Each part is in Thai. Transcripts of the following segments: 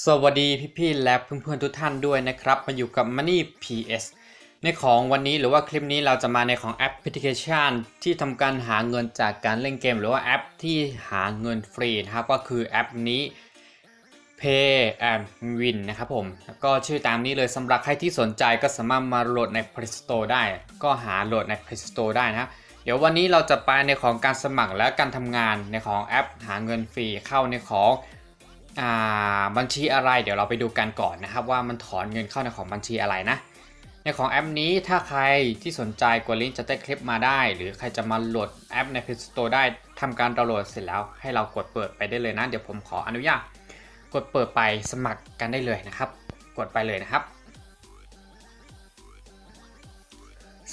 สวัสดีพี่ๆและเพื่อนๆทุกท่านด้วยนะครับ มาอยู่กับ Money PS ในของวันนี้หรือว่าคลิปนี้เราจะมาในของแอปพลิเคชัน ที่ทำการหาเงินจากการเล่นเกม หรือว่าแอปที่หาเงินฟรีนะครับก็คือแอปนี้ Pay and Win นะครับผมก็ชื่อตามนี้เลยสำหรับใครที่สนใจก็สามารถมาโหลดใน Play Store ได้ ก็หาโหลดใน Play Store ได้นะครับเดี๋ยววันนี้เราจะไปในของการสมัครและการทำงานในของแอปหาเงินฟรีเข้าในของ บัญชีอะไรเดี๋ยวเราไปดูกันก่อนนะครับ ว่ามันถอนเงินเข้าในของบัญชีอะไรนะ ในของแอปนี้ถ้าใครที่สนใจกดลิงก์จะได้คลิปมาได้ หรือใครจะมาโหลดแอปใน Play Store ได้ทำการดาวน์โหลดเสร็จแล้วให้เรากดเปิดไปได้เลยนะ เดี๋ยวผมขออนุญาตกดเปิดไปสมัครกันได้เลยนะครับ กดไปเลยนะครับ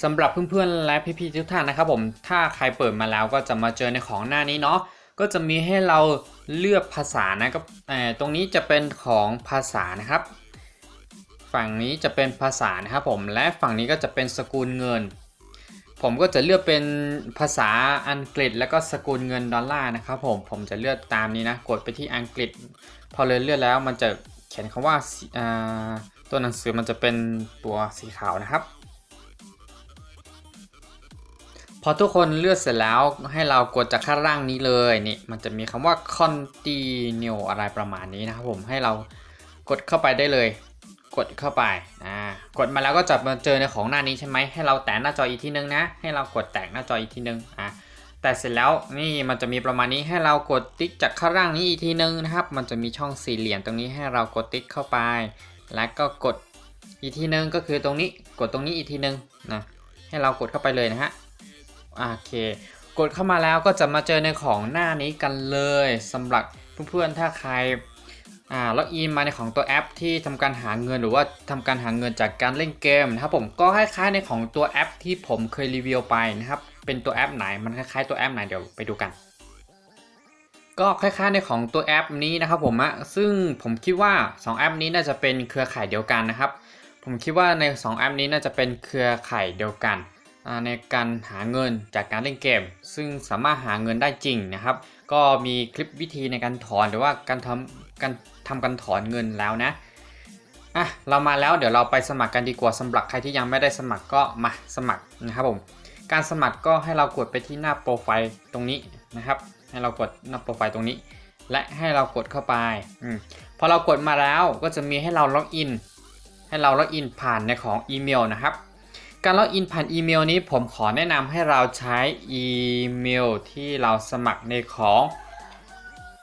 สำหรับเพื่อนๆและพี่ๆทุกท่านนะครับผมถ้าใครเปิดมาแล้วก็จะมาเจอในของหน้านี้เนาะ ก็จะมีให้เราเลือกภาษานะก็เอ่อตรงนี้จะเป็นของภาษานะครับ ฝั่งนี้จะเป็นภาษานะครับผม และฝั่งนี้ก็จะเป็นสกุลเงิน ผมก็จะเลือกเป็นภาษาอังกฤษ แล้วก็สกุลเงินดอลลาร์นะครับผม ผมจะเลือกตามนี้นะ กดไปที่อังกฤษ พอเลยเลือกแล้วมันจะเขียนคำว่าสีอ่าตัวหนังสือมันจะเป็นตัวสีขาวนะครับ พอทุกคนเลือกเสร็จแล้วให้เรากดจากข้างล่างนี้เลยนี่มันจะมีคำว่า continue อะไรประมาณนี้นะครับผมให้เรากดเข้าไปได้เลย กดเข้าไปอ่ากดมาแล้วก็จะมาเจอในของหน้านี้ใช่ไหมให้เราแตะหน้าจออีกทีนึงนะ ให้เรากดแตะหน้าจออีกทีนึงอ่าแต่เสร็จแล้วนี่มันจะมีประมาณนี้ให้เรากดติ๊กจากข้างล่างนี้อีกทีนึงนะครับ มันจะมีช่องสี่เหลี่ยมตรงนี้ให้เรากดติ๊กเข้าไป แล้วก็กดอีกทีนึงก็คือตรงนี้กดตรงนี้อีกทีนึงนะให้เรากดเข้าไปเลยนะฮะ โอเค กดเข้ามาแล้วก็จะมาเจอในของหน้านี้กันเลยสำหรับเพื่อนๆถ้าใครอ่าล็อกอินมาในของตัวแอปที่ทำการหาเงินหรือว่าทำการหาเงินจากการเล่นเกมนะครับผมก็คล้ายๆในของตัวแอปที่ผมเคยรีวิวไปนะครับเป็นตัวแอปไหนมันคล้ายๆตัวแอปไหนเดี๋ยวไปดูกัน ก็คล้ายๆในของตัวแอปนี้นะครับผมอะซึ่งผมคิดว่า 2 แอปนี้น่าจะเป็นเครือข่ายเดียวกันนะครับผมคิดว่าใน 2 แอปนี้น่าจะเป็นเครือข่ายเดียวกัน ในการหาเงินจากการเล่นเกม ซึ่งสามารถหาเงินได้จริงนะครับ ก็มีคลิปวิธีในการถอนหรือว่าการทำการทำการถอนเงินแล้วนะอะเรามาแล้วเดี๋ยวเราไปสมัครกันดีกว่าสำหรับใครที่ยังไม่ได้สมัครก็มาสมัครนะครับผมการสมัครก็ให้เรากดไปที่หน้าโปรไฟล์ตรงนี้นะครับ ให้เรากดหน้าโปรไฟล์ตรงนี้ และให้เรากดเข้าไปอพอเรากดมาแล้วก็จะมีให้เราล็อกอินให้เราล็อกอินผ่านในของอีเมลนะครับ การล็อกอินผ่านอีเมลนี้ผมขอแนะนำให้เราใช้อีเมลที่เราสมัครในของ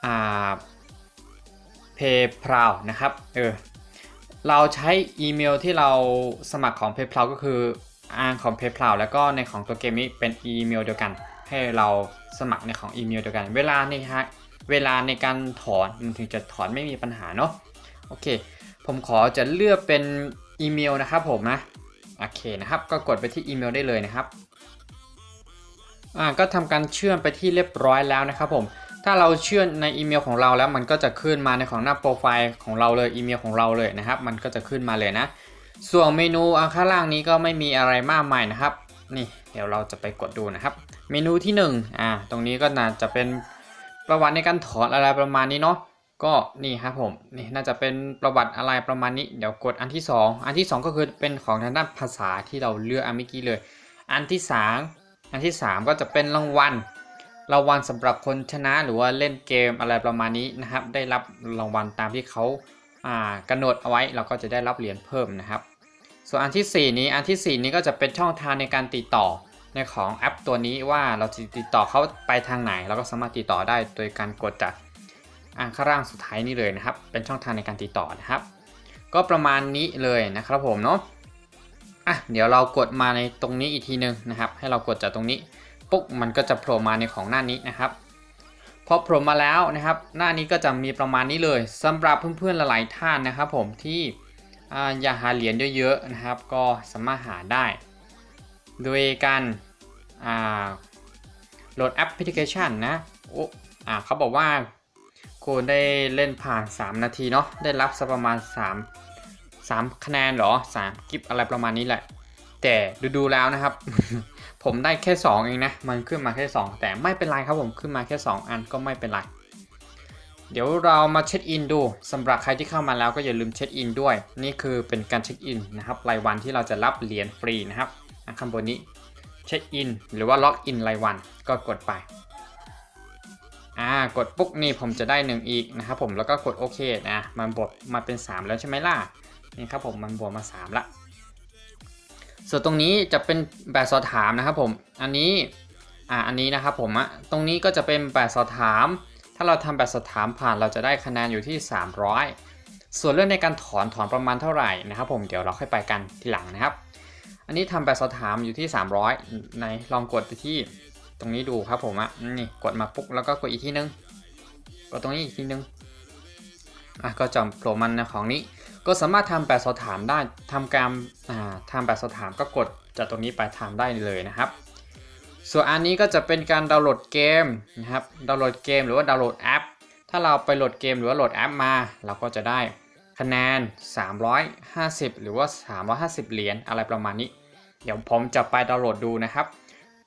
อ่า PayPal นะครับเออเราใช้อีเมลที่เราสมัครของ PayPal ก็คืออ้างของ PayPal แล้วก็ในของตัวเกมนี้เป็นอีเมลเดียวกัน ให้เราสมัครในของอีเมลเดียวกัน เวลาในฮะเวลาในการถอนมันถึงจะถอนไม่มีปัญหาเนาะโอเค ผมขอจะเลือกเป็นอีเมลนะครับผมนะ โอเคนะครับ ก็กดไปที่อีเมลได้เลยนะครับอ่าก็ทำการเชื่อมไปที่เรียบร้อยแล้วนะครับผมถ้าเราเชื่อมในอีเมลของเราแล้วมันก็จะขึ้นมาในของหน้าโปรไฟล์ของเราเลยอีเมลของเราเลยนะครับ มันก็จะขึ้นมาเลยนะ ส่วนเมนูอันข้างล่างนี้ก็ไม่มีอะไรมากมายนะครับ นี่เดี๋ยวเราจะไปกดดูนะครับ เมนูที่1อ่าตรงนี้ก็น่าจะเป็นประวัติในการถอนอะไรประมาณนี้เนาะ ก็นี่ครับผมนี่น่าจะเป็นประวัติอะไรประมาณนี้ เดี๋ยวกดอันที่ 2 อันที่ 2 ก็คือเป็นของทางด้านภาษาที่เราเลือกอันเมื่อกี้เลย อันที่ 3 อันที่ 3 ก็จะเป็นรางวัลรางวัลสำหรับคนชนะหรือว่าเล่นเกมอะไรประมาณนี้นะครับ ได้รับรางวัลตามที่เขาอ่ากำหนดเอาไว้เราก็จะได้รับเหรียญเพิ่มนะครับ ส่วนอันที่ 4 นี้อันทีสี่ 4 นี้ก็จะเป็นช่องทางในการติดต่อในของแอปตัวนี้ว่าเราจะติดต่อเขาไปทางไหน เราก็สามารถติดต่อได้โดยการกดจาก อ่างข้างล่างสุดท้ายนี่เลยนะครับ เป็นช่องทางในการติดต่อนะครับ ก็ประมาณนี้เลยนะครับผมเนาะอะเดี๋ยวเรากดมาในตรงนี้อีกทีนึงนะครับ ให้เรากดจากตรงนี้ปุ๊บมันก็จะโผล่มาในของหน้านี้นะครับพอโผล่มาแล้วนะครับ หน้านี้ก็จะมีประมาณนี้เลยสำหรับเพื่อนๆหลายๆท่านนะครับผมที่อ่าอยากหาเหรียญเยอะๆนะครับ ก็สามารถหาได้โดยการโหลดแอปพลิเคชันนะโอ้อ่าเขาบอกว่า คุณได้เล่นผ่าน 3 นาทีเนาะได้รับสักประมาณ 3 3 คะแนนหรอ 3 กิฟอะไรประมาณนี้แหละ แต่ดูๆแล้วนะครับ ผมได้แค่ 2 เองนะ มันขึ้นมาแค่ 2 แต่ไม่เป็นไรครับผมขึ้นมาแค่ 2 อันก็ไม่เป็นไรเดี๋ยวเรามาเช็คอินดูสำหรับใครที่เข้ามาแล้วก็อย่าลืมเช็คอินด้วย นี่คือเป็นการเช็คอินนะครับรายวันที่เราจะรับเหรียญฟรีนะครับอะข้างบนนี้เช็คอินหรือว่าล็อกอินรายวันก็กดไป อ่ากดปุ๊บนี่ผมจะได้หนึ่งอีกนะครับผมแล้วก็กดโอเคนะมันบวกมาเป็น 3 แล้วใช่ไหมล่ะนี่ครับผมมันบวกมา 3 ละ ส่วนตรงนี้จะเป็นแบบสอบถามนะครับผมอันนี้อ่าอันนี้นะครับผมอะตรงนี้ก็จะเป็นแบบสอบถาม ถ้าเราทำแบบสอบถามผ่านเราจะได้คะแนนอยู่ที่ 300 ส่วนเรื่องในการถอนถอนประมาณเท่าไหร่นะครับผมเดี๋ยวเราค่อยไปกันทีหลังนะครับ อันนี้ทำแบบสอบถามอยู่ที่ 300 ในลองกดไปที่ ตรงนี้ดูครับผมอะนี่กดมาปุ๊บแล้วก็กดอีกทีนึงกดตรงนี้อีกทีนึงอะก็จะโผล่มันในของนี้ ก็สามารถทำแบบสอบถามได้ทำการอ่าทำแบบสอบถามก็กดจากตรงนี้ไปทำได้เลยนะครับส่วนอันนี้ก็จะเป็นการดาวน์โหลดเกมนะครับ ดาวน์โหลดเกมหรือว่าดาวน์โหลดแอป ถ้าเราไปโหลดเกมหรือว่าโหลดแอปมา เราก็จะได้คะแนน 350 หรือว่า 350 เหรียญอะไรประมาณนี้ เดี๋ยวผมจะไปดาวน์โหลดดูนะครับ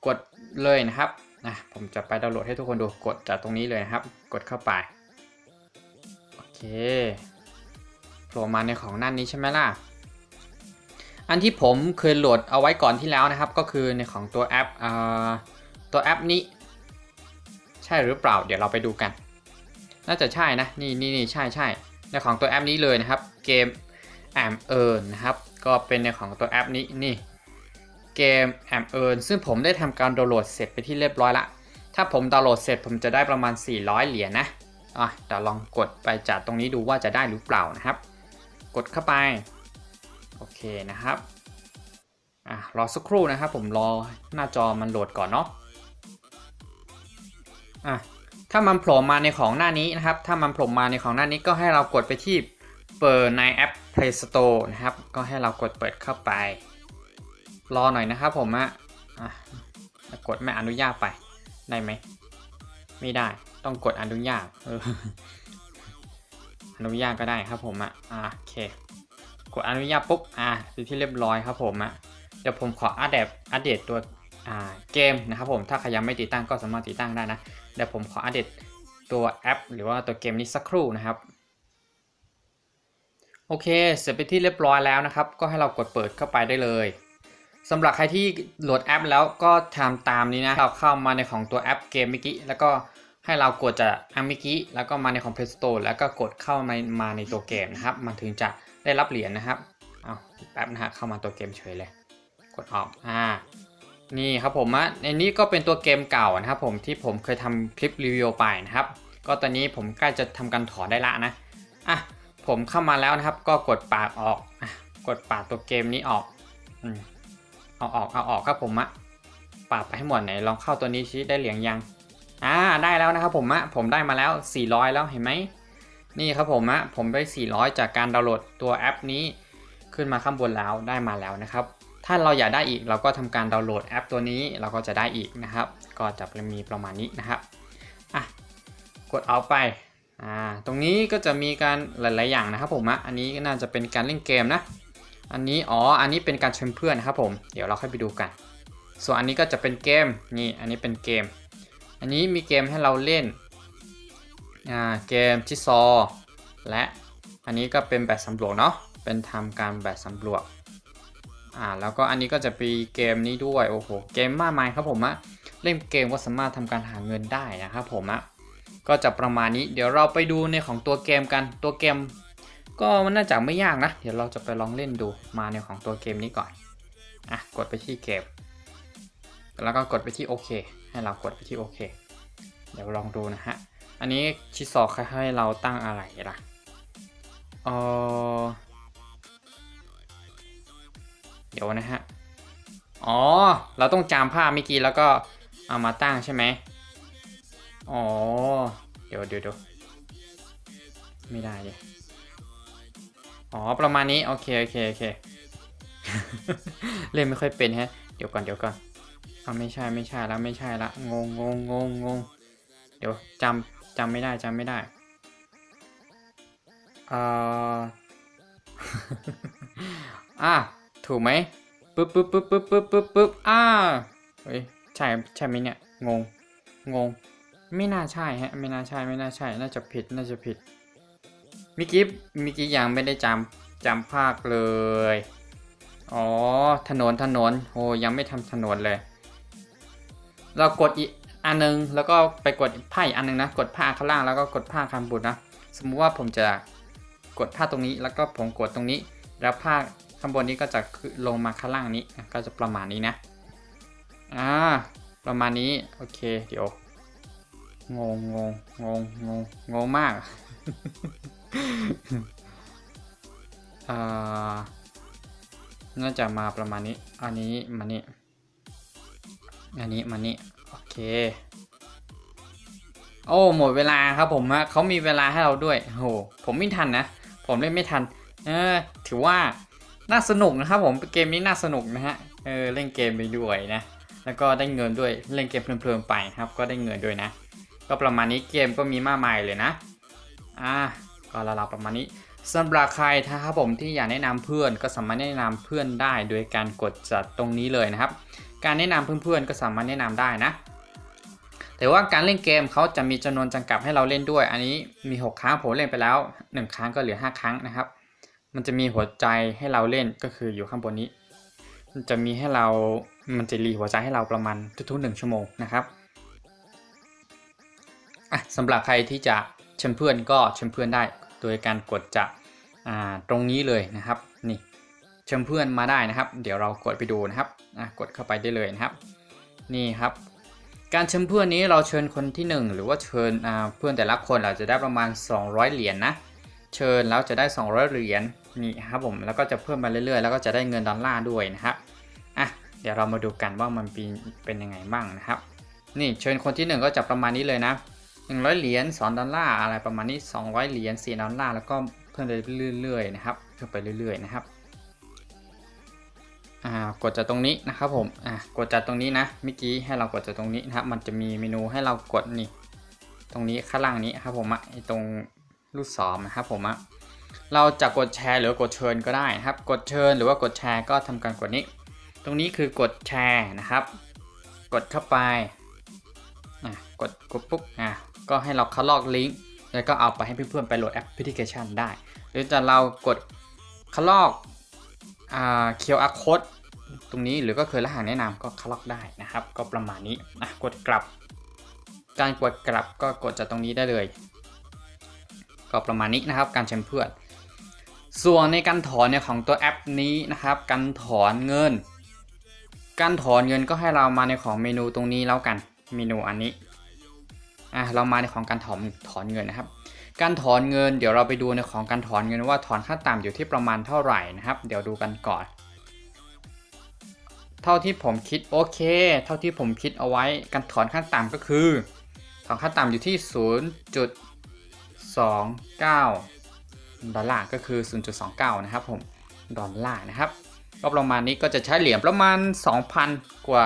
กด เลยนะครับนะผมจะไปดาวน์โหลดให้ทุกคนดูกดจากตรงนี้เลยนะครับ กดเข้าไปโอเคโผล่มาในของหนั่นนี้ใช่ไหมล่ะอันที่ผมเคยโหลดเอาไว้ก่อนที่แล้วนะครับ ก็คือในของตัวแอปอ่าตัวแอปนี้ ใช่หรือเปล่า เดี๋ยวเราไปดูกัน น่าจะใช่นะนี่นี่นี่ใช่ใช่ในของตัวแอปนี้เลยนะครับเกมแอมเอิร์นะครับ ก็เป็นในของตัวแอปนี้นี่ เกมแอมเอิร์ซึ่งผมได้ทำการดาวน์โหลดเสร็จไปที่เรียบร้อยละ ถ้าผมดาวน์โหลดเสร็จผมจะได้ประมาณ 400 เหรียญนะอะเดี๋ยวลองกดไปจากตรงนี้ดูว่าจะได้หรือเปล่านะครับ กดเข้าไป โอเคนะครับอะรอสักครู่นะครับ ผมรอหน้าจอมันโหลดก่อนเนาะอะถ้ามันโผล่มาในของหน้านี้นะครับ ถ้ามันโผล่มาในของหน้านี้ก็ให้เรากดไปที่เปิดในแอป Play Store นะครับ ก็ให้เรากดเปิดเข้าไป รอหน่อยนะครับผมอะอะกดไม่อนุญาตไป ได้ไหม ไม่ได้ ต้องกดอนุญาตอนุญาตก็ได้ครับผมอะอะโอเค กดอนุญาตปุ๊บ อะเป็นที่เรียบร้อยครับผมอะเดี๋ยวผมขออัปเดต อัปเดตตัวอ่าเกมนะครับผม ถ้าใครยังไม่ติดตั้งก็สามารถติดตั้งได้นะ เดี๋ยวผมขออัปเดตตัวแอป หรือว่าตัวเกมนี้สักครู่นะครับโอเค เสร็จไปที่เรียบร้อยแล้วนะครับ ก็ให้เรากดเปิดเข้าไปได้เลย สำหรับใครที่โหลดแอปแล้วก็ทำตามนี้นะ เราเข้ามาในของตัวแอปเกมเมื่อกี้แล้วก็ให้เรากดจากแอปเมื่อกี้แล้วก็มาในของ Play Store แล้วก็กดเข้ามามาในตัวเกมนะครับ มันถึงจะได้รับเหรียญนะครับ เอาแป๊บนะฮะเข้ามาตัวเกมเฉยเลย กดออก อ่า นี่ครับผมอะในนี้ก็เป็นตัวเกมเก่านะครับผมที่ผมเคยทำคลิปรีวิวไปนะครับ ก็ตอนนี้ผมใกล้จะทำการถอนได้ละนะ อะ ผมเข้ามาแล้วนะครับ ก็กดปากออกอกดปากตัวเกมนี้ออก อืม เอาออกเอาออกครับผมอะปาดไปให้หมดไหนลองเข้าตัวนี้ชี้ได้เหรียญยังอ่าได้แล้วนะครับผมอะผมได้มาแล้ว 400 แล้วเห็นไหมนี่ครับผมอะผมได้ 400 จากการดาวน์โหลดตัวแอปนี้ขึ้นมาข้างบนแล้วได้มาแล้วนะครับ ถ้าเราอยากได้อีกเราก็ทำการดาวน์โหลดแอปตัวนี้เราก็จะได้อีกนะครับ ก็จะมีประมาณนี้นะครับอะกดเอาไปอ่าตรงนี้ก็จะมีการหลาย ๆ อย่างนะครับผมอะอันนี้ก็น่าจะเป็นการเล่นเกมนะ อันนี้อ๋อ อันนี้เป็นการชิญเพื่อนนะครับผม เดี๋ยวเราค่อยไปดูกัน ส่วนอันนี้ก็จะเป็นเกม นี่ อันนี้เป็นเกม อันนี้มีเกมให้เราเล่น อ่า เกมชิซอว์และอันนี้ก็เป็นแบบสำรวจเนาะ เป็นทำการแบบสำรวจ อ่า แล้วก็อันนี้ก็จะมีเกมนี้ด้วย โอ้โห เกมมากมายครับผมอะเล่นเกมก็สามารถทำการหาเงินได้นะครับผมอะก็จะประมาณนี้ เดี๋ยวเราไปดูในของตัวเกมกัน ตัวเกม ก็มันน่าจะไม่ยากนะ เดี๋ยวเราจะไปลองเล่นดูมาในของตัวเกมนี้ก่อน อะ กดไปที่เกม แล้วก็กดไปที่โอเค ให้เรากดไปที่โอเค เดี๋ยวลองดูนะฮะ อันนี้ชิซอคให้เราตั้งอะไรล่ะเออเดี๋ยวนะฮะ อ๋อ เราต้องจำภาพเมื่อกี้แล้วก็เอามาตั้งใช่ไหมอ๋อ เดี๋ยวเดี๋ยวเดี๋ยวไม่ได้เลย อ๋อ ประมาณนี้ โอเค โอเค โอเค เล่นไม่ค่อยเป็นฮะ เดี๋ยวก่อน เดี๋ยวก่อนเอาไม่ใช่ ไม่ใช่แล้ว ไม่ใช่ละ งงงงงงงเดี๋ยวจำจำไม่ได้จำไม่ได้อ่าอถูกไหมปึ๊บปึ๊บปึ๊บปึ๊บปึ๊บปึ๊บปึ๊บอ่าเฮ้ย ใช่ ใช่ไหมเนี่ย งง งง ไม่น่าใช่ฮะ ไม่น่าใช่ ไม่น่าใช่ น่าจะผิด น่าจะผิด มิกิฟมิกิยังไม่ได้จำจำภาคเลย อ๋อ ถนนถนนโอ้ยังไม่ทำถนนเลย เรากดอีกอันนึง แล้วก็ไปกดผ้าอีกอันนึงนะ กดผ้าข้างล่างแล้วก็กดผ้าข้างบนนะ สมมุติว่าผมจะกดผ้าตรงนี้ แล้วก็ผมกดตรงนี้ แล้วผ้าข้างบนนี้ก็จะลงมาข้างล่างนี้ ก็จะประมาณนี้นะ อ่า ประมาณนี้ โอเค เดี๋ยว งงงงงงงงงงมาก น่าจะมาประมาณนี้ อันนี้มานี่ อันนี้มานี่ โอเค โอ้ หมดเวลาครับผมฮะเขามีเวลาให้เราด้วยโห ผมไม่ทันนะ ผมเล่นไม่ทัน เออ ถือว่าน่าสนุกนะครับผม เกมนี้น่าสนุกนะฮะ เออ เล่นเกมไปด้วยนะ แล้วก็ได้เงินด้วย เล่นเกมเพลินๆไปครับ ก็ได้เงินด้วยนะ ก็ประมาณนี้เกมก็มีมากมายเลยนะ อ่า ก็ราวๆประมาณนี้สำหรับใครนะครับผมที่อยากแนะนำเพื่อนก็สามารถแนะนำเพื่อนได้ โดยการกดจากตรงนี้เลยนะครับ การแนะนำเพื่อนๆก็สามารถแนะนำได้นะ แต่ว่าการเล่นเกมเขาจะมีจำนวนจำกัดให้เราเล่นด้วย อันนี้มี 6 ครั้งผมเล่นไปแล้ว 1 ครั้งก็เหลือ 5 ครั้งนะครับ มันจะมีหัวใจให้เราเล่นก็คืออยู่ข้างบนนี้มันจะมีให้เรามันจะรีหัวใจให้เราประมาณทุกๆหนึ่งชั่วโมงนะครับอะสำหรับใครที่จะเชิญเพื่อนก็เชิญเพื่อนได้ โดยการกดจากอ่าตรงนี้เลยนะครับนี่เชิญเพื่อนมาได้นะครับ เดี๋ยวเรากดไปดูนะครับกดเข้าไปได้เลยนะครับ นี่ครับการเชิญเพื่อนนี้เราเชิญคนที่ 1 หรือว่าเชิญเพื่อนแต่ละคนเราจะได้ประมาณ 200 เหรียญนนะเชิญแล้วจะได้ 200 เหรียญนี่ครับผมแล้วก็จะเพิ่มมาเรื่อยๆ แล้วก็จะได้เงินดอลลาร์ด้วยนะครับอะเดี๋ยวเรามาดูกันว่ามันเป็นเป็นยังไงบ้างนะครับ นี่เชิญคนที่ 1 ก็จะประมาณนี้เลยนะ 100 เหรียญ2ดอลลาร์อะไรประมาณนี้ 200 เหรียญ4ดอลลาร์แล้วก็เพิ่มไปเรื่อยๆนะครับเพิ่มไปเรื่อยๆนะครับอ่ากดจากตรงนี้นะครับผมอ่ากดจากตรงนี้นะเมื่อกี้ให้เรากดจากตรงนี้นะครับ มันจะมีเมนูให้เรากดนี่ ตรงนี้ข้างล่างนี้ครับผมอะตรงลูกศรนะครับผมอะเราจะกดแชร์หรือกดเชิญก็ได้นะครับ กดเชิญหรือว่ากดแชร์ก็ทำการกดนี้ ตรงนี้คือกดแชร์นะครับ กดเข้าไปอะกดกดปุ๊บอะ ก็ให้เราเข้าลอกลิงก์แล้วก็เอาไปให้เพื่อนๆไปโหลดแอปพลิเคชันได้ หรือจะเรากดเข้าลอกอ่า QR code ตรงนี้หรือก็เคยรหัสแนะนำก็เข้าลอกได้นะครับ ก็ประมาณนี้อะกดกลับ การกดกลับก็กดจากตรงนี้ได้เลย ก็ประมาณนี้นะครับ การเชิญเพื่อนส่วนในการถอนเนี่ยของตัวแอปนี้นะครับ การถอนเงิน การถอนเงินก็ให้เรามาในของเมนูตรงนี้แล้วกัน เมนูอันนี้ อะเรามาในของการถอนถอนเงินนะครับ การถอนเงินเดี๋ยวเราไปดูในของการถอนเงินว่าถอนขั้นต่ำอยู่ที่ประมาณเท่าไหร่นะครับ เดี๋ยวดูกันก่อน เท่าที่ผมคิดโอเค เท่าที่ผมคิดเอาไว้การถอนขั้นต่ำก็คือ ถอนขั้นต่ำอยู่ที่ 0.29 ดอลลาร์ก็คือ 0.29 นะครับผมดอลลาร์นะครับก็ประมาณนี้ก็จะใช้เหรียญประมาณ 2,000 กว่า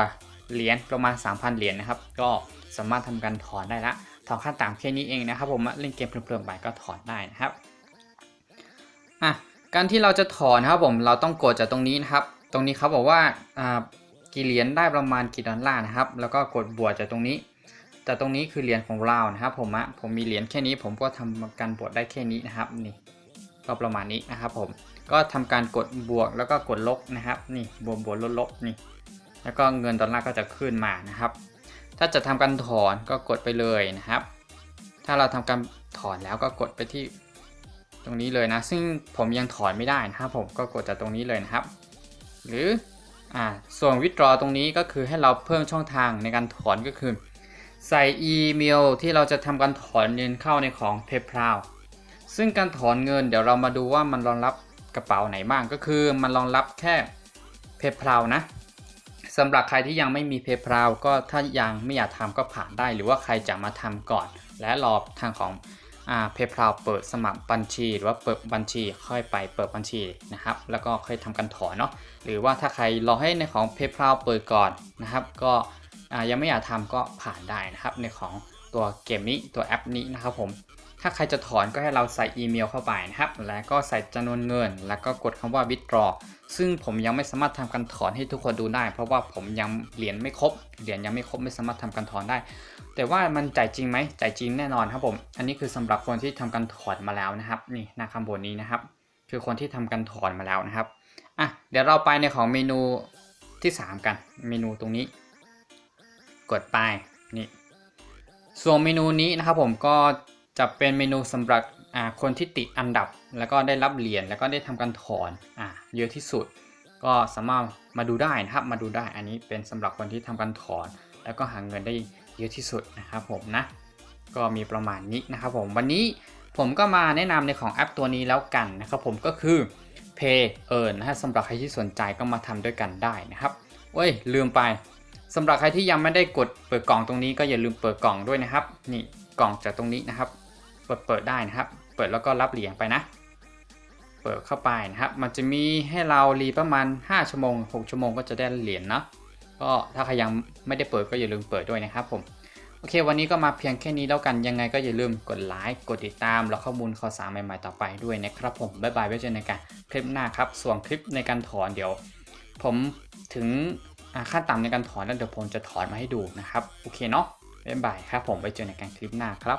เหรียญประมาณ 3,000 เหรียญนะครับ ก็ สามารถทำการถอนได้ละถอนขั้นต่ำแค่นี้เองนะครับ ผมเล่นเกมเพลินๆไปก็ถอนได้นะครับอะการที่เราจะถอนนะครับผมเราต้องกดจากตรงนี้นะครับ ตรงนี้เขาบอกว่าอ่ากี่เหรียญได้ประมาณกี่ดอลลาร์นะครับ แล้วก็กดบวกจากตรงนี้แต่ตรงนี้คือเหรียญของเรานะครับ ผมอะผมมีเหรียญแค่นี้ ผมก็ทำการบวกได้แค่นี้นะครับนี่ก็ประมาณนี้นะครับ ผมก็ทำการกดบวกแล้วก็กดลบนะครับ นี่บวกบวกลบลบนี่แล้วก็เงินดอลลาร์ก็จะขึ้นมานะครับ ถ้าจะทำการถอนก็กดไปเลยนะครับ ถ้าเราทำการถอนแล้วก็กดไปที่ตรงนี้เลยนะ ซึ่งผมยังถอนไม่ได้นะครับผมก็กดจากตรงนี้เลยนะครับ หรืออ่าส่วนวิดรอตรงนี้ก็คือให้เราเพิ่มช่องทางในการถอนก็คือ ใส่อีเมลที่เราจะทำการถอนเงินเข้าในของ PayPal ซึ่งการถอนเงินเดี๋ยวเรามาดูว่ามันรองรับกระเป๋าไหนบ้างก็คือมันรองรับแค่ PayPal นะ สำหรับใครที่ยังไม่มี PayPal ก็ถ้ายังไม่อยากทำก็ผ่านได้ หรือว่าใครจะมาทำก่อน และรอทางของอ่า PayPal เปิดสมัครบัญชี หรือว่าเปิดบัญชีค่อยไปเปิดบัญชีนะครับ แล้วก็ค่อยทำการถอนเนาะหรือว่าถ้าใครรอให้ในของ PayPal เปิดก่อนนะครับ ก็ยังไม่อยากทำก็ผ่านได้นะครับ ในของตัวเกมนี้ตัวแอปนี้นะครับผม ถ้าใครจะถอนก็ให้เราใส่อีเมลเข้าไปนะครับ แล้วก็ใส่จำนวนเงิน แล้วก็กดคำว่า withdraw ซึ่งผมยังไม่สามารถทำการถอนให้ทุกคนดูได้ เพราะว่าผมยังเหรียญไม่ครบ เหรียญยังไม่ครบไม่สามารถทำการถอนได้ แต่ว่ามันจ่ายจริงไหมจ่ายจริงแน่นอนครับผม อันนี้คือสำหรับคนที่ทำการถอนมาแล้วนะครับ นี่หน้าคำบนนี้นะครับ คือคนที่ทำการถอนมาแล้วนะครับ อะ เดี๋ยวเราไปในของเมนูที่ 3 กัน เมนูตรงนี้ กดไป นี่ ส่วนเมนูนี้นะครับผมก็ จะเป็นเมนูสำหรับคนที่ติดอันดับ แล้วก็ได้รับเหรียญแล้วก็ได้ทำการถอนอเยอะที่สุด ก็สามารถมาดูได้นะครับมาดูได้อันนี้เป็นสำหรับคนที่ทำการถอน แล้วก็หาเงินได้เยอะที่สุดนะครับผมนะก็มีประมาณนี้นะครับผมวันนี้ผมก็มาแนะนำในของแอปตัวนี้แล้วกันนะครับผมก็คือ Pay Earn นะฮะสำหรับใครที่สนใจก็มาทำด้วยกันได้นะครับเว้ยลืมไปสำหรับใครที่ยังไม่ได้กดเปิดกล่องตรงนี้ก็อย่าลืมเปิดกล่องด้วยนะครับ นี่กล่องจากตรงนี้นะครับ เปิดเปิดได้นะครับ เปิดแล้วก็รับเหรียญไปนะ เปิดเข้าไปนะครับ มันจะมีให้เรารีประมาณ 5 ชั่วโมง 6 ชั่วโมงก็จะได้เหรียญเนาะ ก็ถ้าใครยังไม่ได้เปิดก็อย่าลืมเปิดด้วยนะครับผม โอเค วันนี้ก็มาเพียงแค่นี้แล้วกัน ยังไงก็อย่าลืมกดไลค์ กดติดตาม แล้วข้อมูลข่าวสารใหม่ๆต่อไปด้วยนะครับผม บ๊ายบายไว้เจอกันในการคลิปหน้าครับ ส่วนคลิปในการถอนเดี๋ยว ผมถึงขั้นต่ำในการถอนแล้วเดี๋ยวผมจะถอนมาให้ดูนะครับ โอเคเนาะบ๊ายบายครับผมไว้เจอกันในการคลิปหน้าครับ